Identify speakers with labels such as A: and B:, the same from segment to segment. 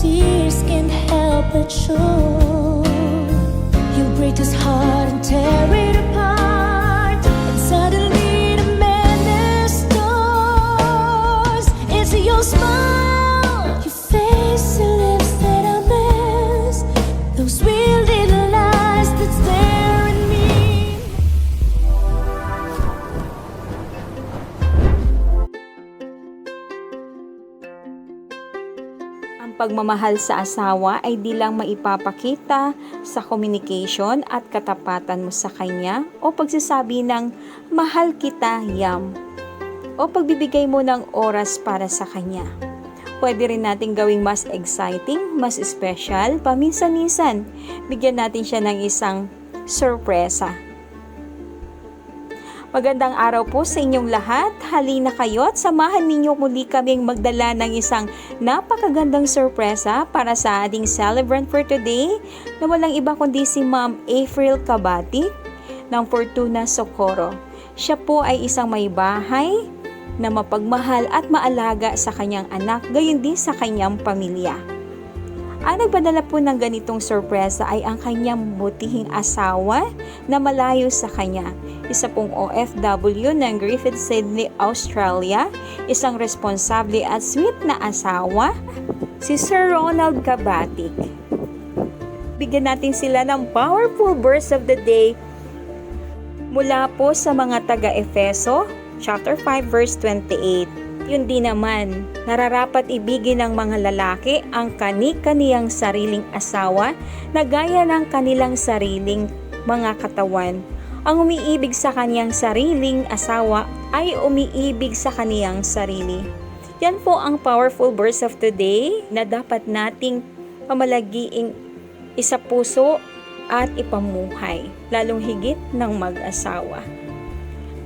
A: tears can't help but show. You break his heart and tear it
B: pagmamahal sa asawa ay di lang maipapakita sa communication at katapatan mo sa kanya o pagsasabi ng mahal kita yam o pagbibigay mo ng oras para sa kanya. Pwede rin natin gawing mas exciting, mas special, paminsan-minsan. Bigyan natin siya ng isang sorpresa. Magandang araw po sa inyong lahat. Halina kayo at samahan ninyo muli kaming magdala ng isang napakagandang sorpresa para sa ating celebrant for today na walang iba kundi si Ma'am April Kabati ng Fortuna Socorro. Siya po ay isang may bahay na mapagmahal at maalaga sa kanyang anak, gayon din sa kanyang pamilya. Ang nagpadala po ng ganitong sorpresa ay ang kanyang butihing asawa na malayo sa kanya. Isa pong OFW ng Griffith Sydney, Australia, isang responsable at sweet na asawa, si Sir Ronald Kabatik. Bigyan natin sila ng powerful verse of the day mula po sa mga taga-Efeso, chapter 5 verse 28. Yun din naman, nararapat ibigin ng mga lalaki ang kani-kaniyang sariling asawa na gaya ng kanilang sariling mga katawan. Ang umiibig sa kaniyang sariling asawa ay umiibig sa kaniyang sarili. Yan po ang powerful verse of today na dapat nating pamalagiing isa puso at ipamuhay, lalong higit ng mag-asawa.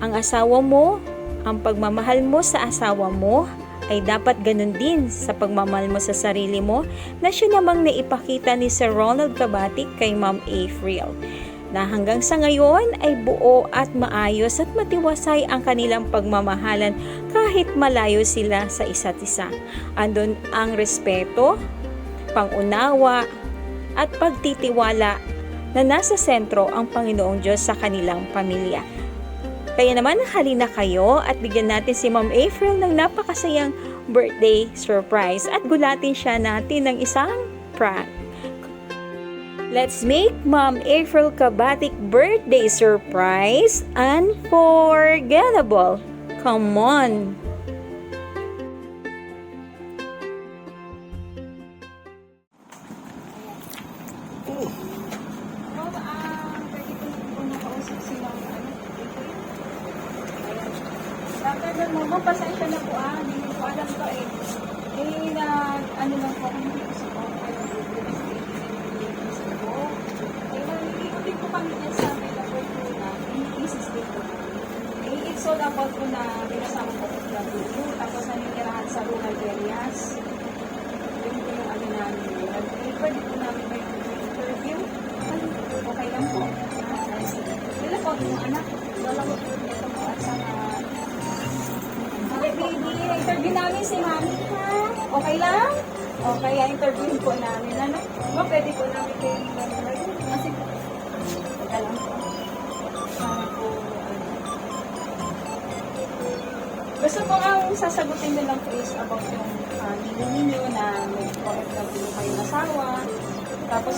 B: Ang asawa mo, ang pagmamahal mo sa asawa mo ay dapat ganun din sa pagmamahal mo sa sarili mo na siya namang naipakita ni Sir Ronald Kabatik kay Ma'am April na hanggang sa ngayon ay buo at maayos at matiwasay ang kanilang pagmamahalan kahit malayo sila sa isa't isa. Andun ang respeto, pangunawa, at pagtitiwala na nasa sentro ang Panginoong Diyos sa kanilang pamilya. Kaya naman halina kayo at bigyan natin si Ma'am April ng napakasayang birthday surprise at gulatin siya natin ng isang prank. Let's make Ma'am April Kabatik birthday surprise unforgettable. Come on! Tatanong mo, ma'am, pasensya na po ah, hindi ko alam to eh. Eh, na, ano lang po, hindi ko sa po, naliligo din po. Eh, na binasama ko sa tapos naninirahan sa rural areas. Yun po yung ano namin. Interview namin si Mami? Okay lang? Okay, interviewin po namin. Ano? Ma, pwede po namin kayo. Kasi teka lang po. Po, ano. Gusto ko ang sasagutin nyo lang po is about yung uh, ninyo na may OFW kayong asawa. Tapos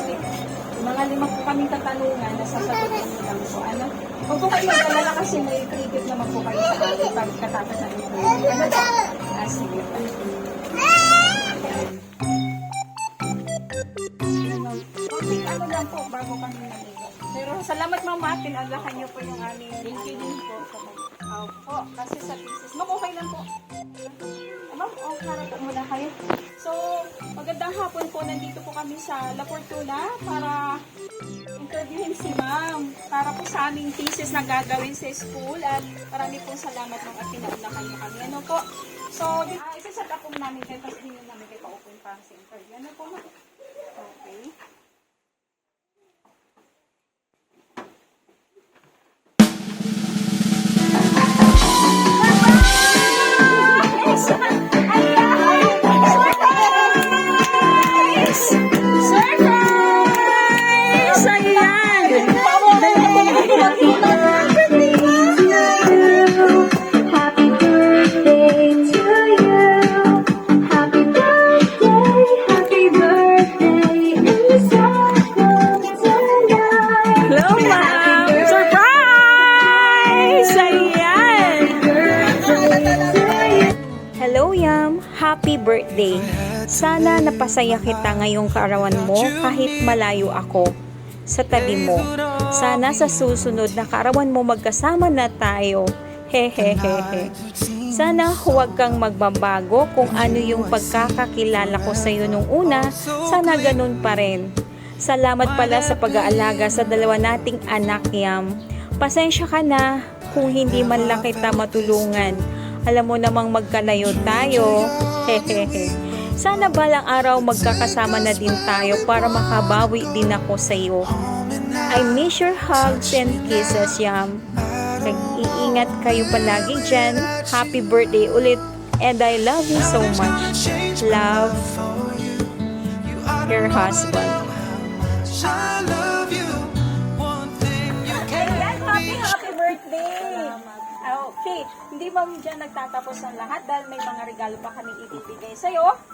B: mga lima po kaming katanungan na sasagutin nyo lang po. Ano? Huwag po kayo mag-alala kasi may credit naman po kayo sa akin pag katapos ng interview. Ano ba? Ah, sige po. Okay, ano lang po, bago kami naligo. Pero salamat mama, pinaglakan niyo po yung aming thank you din po. Opo, kasi sa thesis. Ma'am, okay lang po. Ma'am, oh, harap po muna kayo. So, magandang hapon po. Nandito po kami sa La Fortuna para interviewin si ma'am. Para po sa aming thesis na gagawin sa school. At marami pong salamat ma'am at pinaunakan niyo kami. Ano po? So, ah, isa-set up po namin kayo. Tapos din namin kayo pa-open para sa interview. Ano po ma'am?
C: Sana napasaya kita ngayong kaarawan mo kahit malayo ako sa tabi mo. Sana sa susunod na kaarawan mo magkasama na tayo. Hehehehe. Sana huwag kang magbabago kung ano yung pagkakakilala ko sa iyo nung una, sana ganun pa rin. Salamat pala sa pag-aalaga sa dalawa nating anak, Yam. Pasensya ka na kung hindi man lang kita matulungan. Alam mo namang magkalayo tayo. Hehehe. Sana balang araw magkakasama na din tayo para makabawi din ako sa iyo. I miss your hugs and kisses, Yam. Nag-iingat kayo palagi dyan. Happy birthday ulit. And I love you so much. Love, your husband. Ayan, happy, happy birthday! Okay, hindi ba dyan nagtatapos ang lahat dahil may mga regalo pa kami ibibigay sa'yo.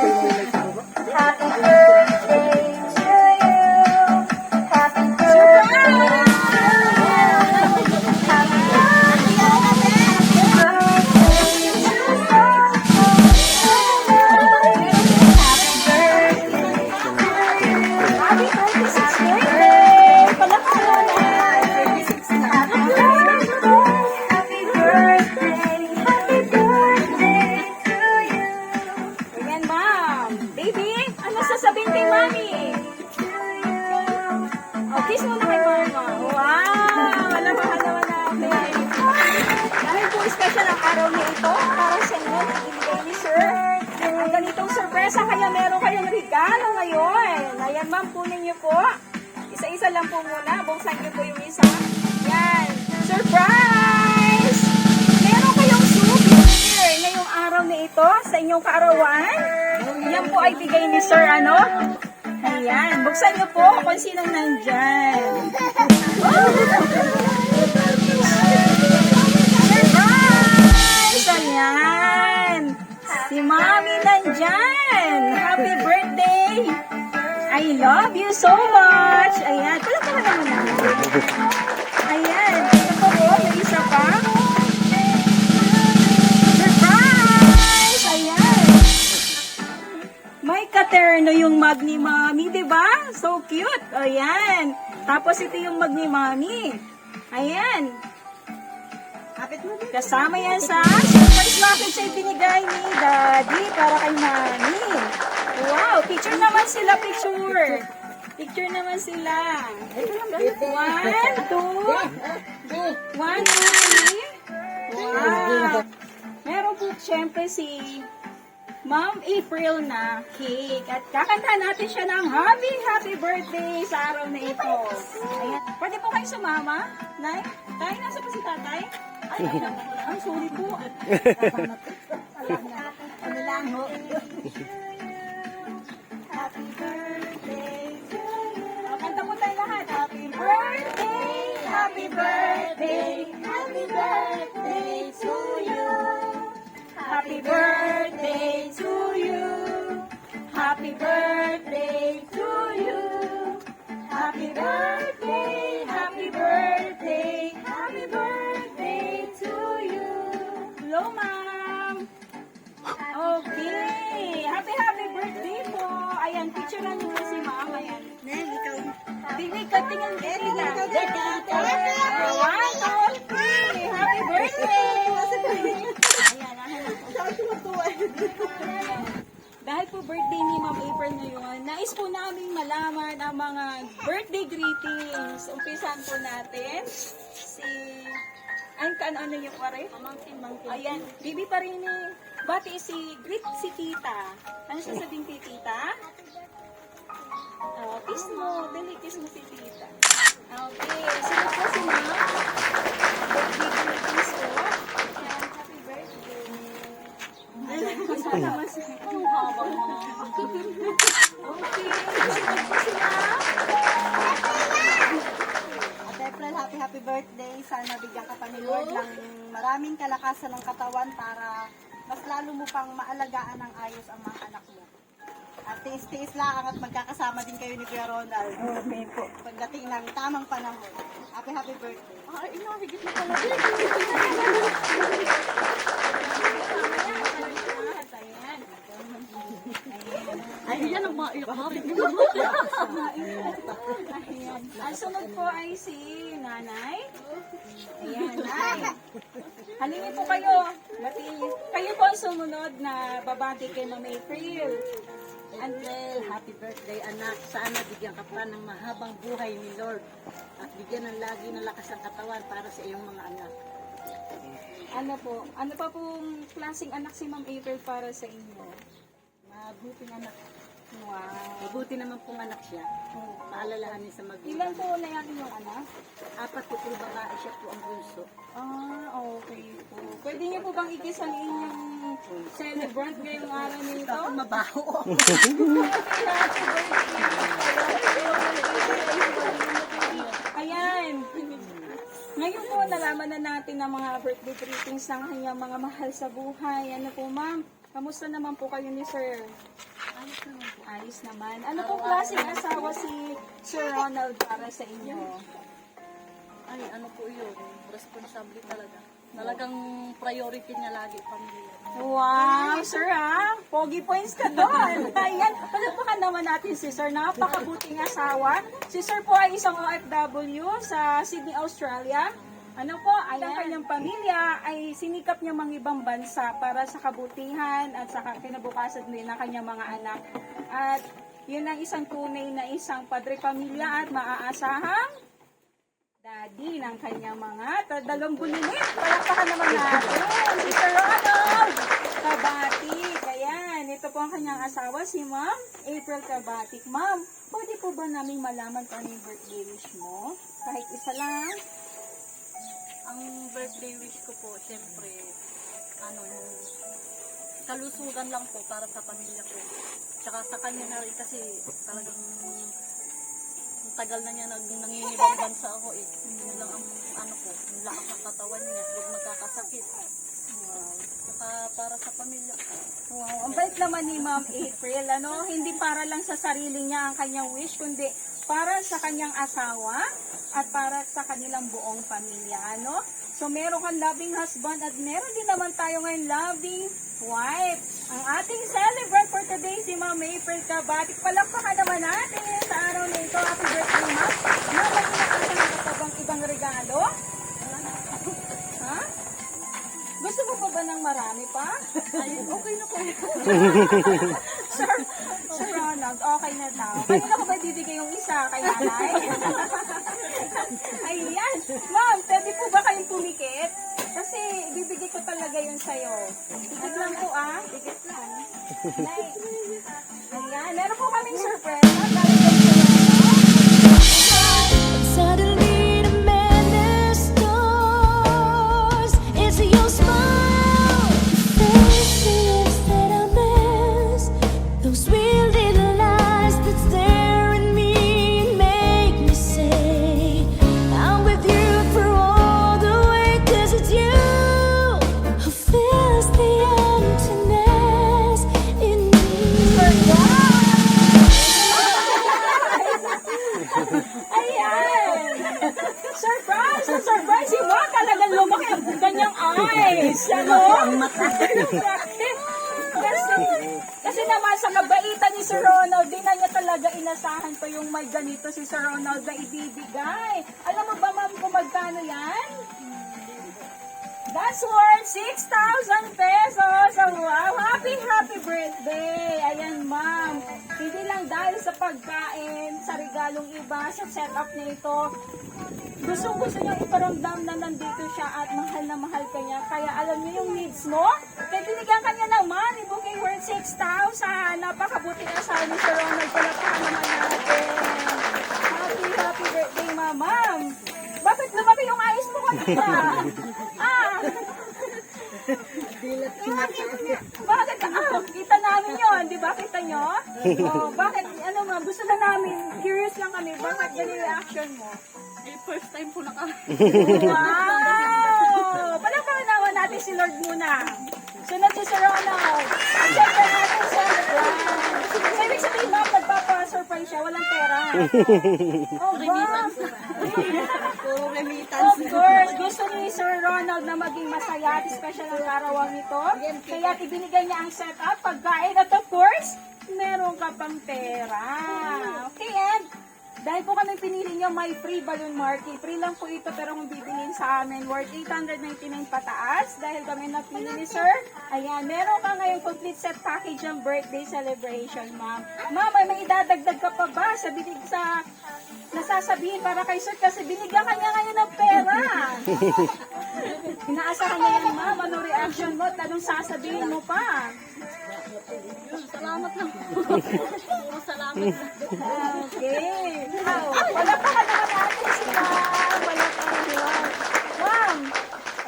C: sorpresa, kaya meron kayong regalo ngayon. Ayan, ma'am, kunin niyo po. Isa-isa lang po muna. Buksan niyo po yung isa. Yan. Surprise! Meron kayong souvenir ngayong araw na ito sa inyong kaarawan. Yan po ay bigay ni Sir, ano? Ayan. Buksan niyo po kung sinong nandyan. Surprise! Mami nandyan! Happy birthday! I love you so much! Ayan, palakpakan naman namin. Ayan, ito po, oh, may isa pa. Surprise! Ayan! May katerno yung mug ni Mami, di ba? So cute! Ayan! Tapos ito yung mug ni Mami. Ayan! Kasama yan sa surprise package ay binigay ni Daddy para kay Mami. Wow! Picture naman sila, picture. Picture naman sila. One, two, one, two, three. Wow! Meron po siyempre si Ma'am April na cake. At kakanta natin siya ng happy, happy birthday sa araw na ito. Ayan. Pwede po kayo sumama? Nay? Tay, nasa pa si tatay? Ay, sorry po. Ano lang ho? Happy birthday to you. Kanta po tayo lahat. Happy birthday, happy birthday, happy birthday to you. Happy birthday to you. Happy birthday to you. Happy birthday, Dahil po birthday ni Ma'am April ngayon, nais po namin malaman ang mga birthday greetings. Umpisan po natin si... Ang kan ano yung pare? Mangkin, mangkin. Ayan, bibi pa rin ni... Bati si... Greet si tita. Ano sasabihin kay tita? Oh, kiss mo. Dali, kiss mo si tita. Okay. Sino po si ma'am? Birthday greetings po.
D: Ate April, happy happy birthday. Sana bigyan ka pa ni Lord ng maraming kalakasan ng katawan para mas lalo mo pang maalagaan ng ayos ang mga anak mo. At tiis-tiis lang at magkakasama din kayo ni Kuya Ronald.
E: Okay po.
D: Pagdating ng tamang panahon. Happy, happy birthday.
E: Ay, ina, higit na pala. Ay, yan ang maiyak mo.
C: Ayan. Ang sunod po ay si nanay. Ayan, nay. Halili po kayo. Bati, kayo po ang sumunod na babati kay Ma'am April.
E: April, happy birthday anak. Sana bigyan ka pa ng mahabang buhay ni Lord. At bigyan ng lagi ng lakas ng katawan para sa iyong mga anak.
C: Ano po, ano pa pong klaseng anak si Ma'am April para sa inyo?
E: Mabuting anak.
C: Wow.
E: Mabuti naman pong anak siya. Paalalahanin sa magulang.
C: Ilan po na yan yung anak?
E: Apat po pong babae siya po ang bunso.
C: Ah, okay po. Pwede niyo po bang ikis ang inyong celebrant ngayong araw nito?
E: Ako mabaho.
C: Ayan. Ngayon po, nalaman na natin ang mga birthday greetings ng kanyang mga mahal sa buhay. Ano po, ma'am? Kamusta naman po kayo ni Sir?
E: Ayos naman po.
C: Ayos naman. Ano pong klaseng asawa si Sir Ronald para sa inyo?
E: Ay, ano po yun? Responsable talaga. Talagang priority niya lagi pamilya.
C: Wow, sir ha? Pogi points ka doon. Ayan, palagpakan naman natin si sir. Napakabuting asawa. Si sir po ay isang OFW sa Sydney, Australia. Ano po, ayan. Ang kanyang pamilya ay sinikap niya mga ibang bansa para sa kabutihan at sa kinabukasan din ng kanyang mga anak. At yun ang isang tunay na isang padre pamilya at maaasahang daddy ng kanyang mga ta- dalawang bulilit. Palakpakan naman natin. Si Sir Ronald Kabatik. Ayan, ito po ang kanyang asawa, si Ma'am April Kabatik. Ma'am, pwede po ba namin malaman kung ano yung birthday wish mo? Kahit isa lang.
E: Ang birthday wish ko po, syempre, ano, kalusugan lang po para sa pamilya ko. Tsaka sa kanya na rin kasi talagang ang tagal na niya nag, nanginibang bansa ako eh. Yun lang ang ano ko, yung lakas ng katawan niya, huwag magkakasakit. Wow. Tsaka para sa pamilya ko.
C: Wow, ang bait naman ni Ma'am April, ano? Hindi para lang sa sarili niya ang kanyang wish, kundi para sa kanyang asawa at para sa kanilang buong pamilya, ano? So, meron kang loving husband at meron din naman tayo ngayon loving wife. Ang ating celebrant for today, si Ma'am April Kabatik. Palakpakan naman natin sa araw na ito. Happy birthday, Ma'am. Ma'am, may inaasahan ka pa bang ibang regalo? Ha? Gusto mo pa ba ng marami pa?
E: Ayun, okay na po.
C: Sir, Sir Ronald, okay na daw. Kanina ko ba bibigay yung isa kay nanay? Ayan. Ma'am, pwede po ba kayong pumikit? Kasi ibibigay ko talaga yun sa'yo. Dikit lang po ah. Dikit lang. Nay. Ayan. Meron po kaming surprise. Eyes! Ano? kasi, kasi naman sa kabaitan ni Sir Ronald, di na niya talaga inasahan pa yung may ganito si Sir Ronald na ibibigay. Alam mo ba ma'am kung magkano yan? That's worth 6,000 pesos! So, wow! Happy, happy birthday! Ayan, ma'am. Hindi lang dahil sa pagkain, sa regalong iba, sa setup na ito. Gusto gusto niya iparamdam na nandito siya at mahal na mahal ka niya. Kaya alam niyo yung needs mo? Kaya binigyan ka niya ng money booking worth 6,000. Napakabuti na sa ni Sir Ronald. Palapaan naman natin. Happy, happy birthday, ma'am. Bakit lumaki yung ayos mo kanina? ah! Bakit? Ah, kita namin yon, di ba? Kita nyo? Oh, bakit? Ano nga, gusto na namin, curious lang kami, bakit ganun yung reaction mo? Wow! Palakpakan naman natin si Lord muna. Sunod si Sir Ronald. At syempre natin celebrant. So, ibig sabihin, ma'am, nagpapa-surprise siya. Walang pera. oh.
D: Puro remittance.
C: Of course, gusto ni Sir Ronald na maging masaya at special ang karawang ito. Kaya ibinigay niya ang setup, pagkain at of course, meron ka pang pera. Okay, and dahil po kami pinili niyo, may free balloon marking. Free lang po ito pero kung bibilin sa amin, worth 899 pataas. Dahil kami napili ni Sir. Ayan, meron ka ngayon complete set package ng birthday celebration, ma'am. Ma'am, may, may idadagdag ka pa ba sa binig sa nasasabihin para kay Sir kasi binigyan kanya ngayon ng pera. Inaasahan niya yan, ma'am. Ano reaction mo? Anong sasabihin mo pa?
E: Salamat lang salamat.
C: Okay. Wala pa ka naman natin si ma'am. Wala pa naman. Ma'am,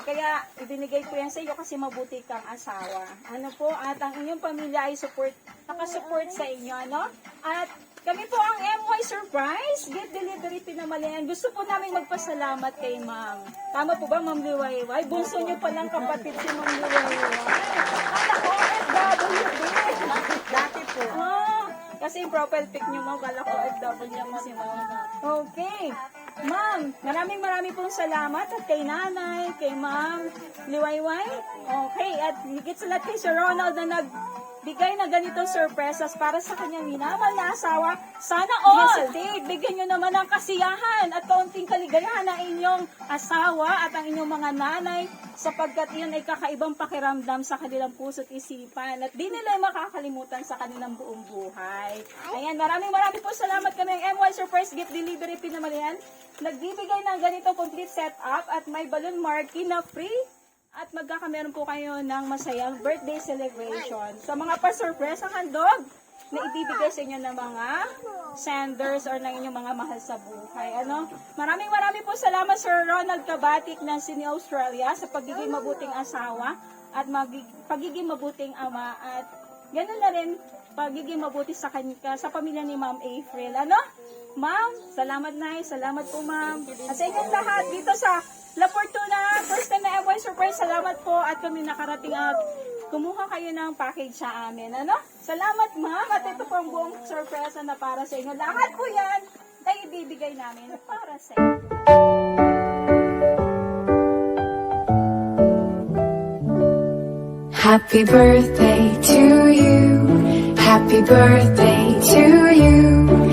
C: kaya ibinigay ko yan sa iyo kasi mabuti kang asawa. Ano po, at ang inyong pamilya ay support, nakasupport sa inyo, ano? At kami po ang MY Surprise Gift Delivery Pinamalayan. Gusto po namin magpasalamat kay ma'am. Tama po ba, ma'am Liwayway? Bunso niyo palang kapatid si ma'am Liwayway. Anak ko, FWB.
D: Dati po.
C: Ah, kasi profile pic niyo mo, kala ko FW mo si ma'am. Okay. Ma'am, maraming maraming pong salamat at kay nanay, kay ma'am Liwayway. Okay, at higit sa lahat kay Sir Ronald na nagbigay na ganitong sorpresas para sa kanyang minamahal na asawa. Sana all! Hesitate, bigyan nyo naman ng kasiyahan at kaunting kaligayahan ng inyong asawa at ang inyong mga nanay sapagkat iyon ay kakaibang pakiramdam sa kanilang puso't isipan at di nila makakalimutan sa kanilang buong buhay. Ayan, maraming maraming po salamat kami ang MY Surprise Gift Delivery Pinamalayan. Nagbibigay ng ganito complete setup at may balloon marquee na free at magkakameron po kayo ng masayang birthday celebration. Sa mga pa-surprise ang handog na ibibigay sa inyo ng mga senders or ng inyong mga mahal sa buhay. Ano? Maraming maraming po salamat Sir Ronald Kabatik ng Sydney, Australia sa pagiging mabuting asawa at pagiging mabuting ama at ganoon na rin pagiging mabuti sa kanya sa pamilya ni Ma'am April. Ano? Ma'am, salamat na Salamat po, ma'am. At sa inyong lahat dito sa La Fortuna, first time na MY Surprise, salamat po at kami nakarating at kumuha kayo ng package sa amin. Ano? Salamat, ma'am. At ito po ang buong surprise na para sa inyo. Lahat po yan ay ibibigay namin para sa inyo.
F: Happy birthday to you. Happy birthday to you.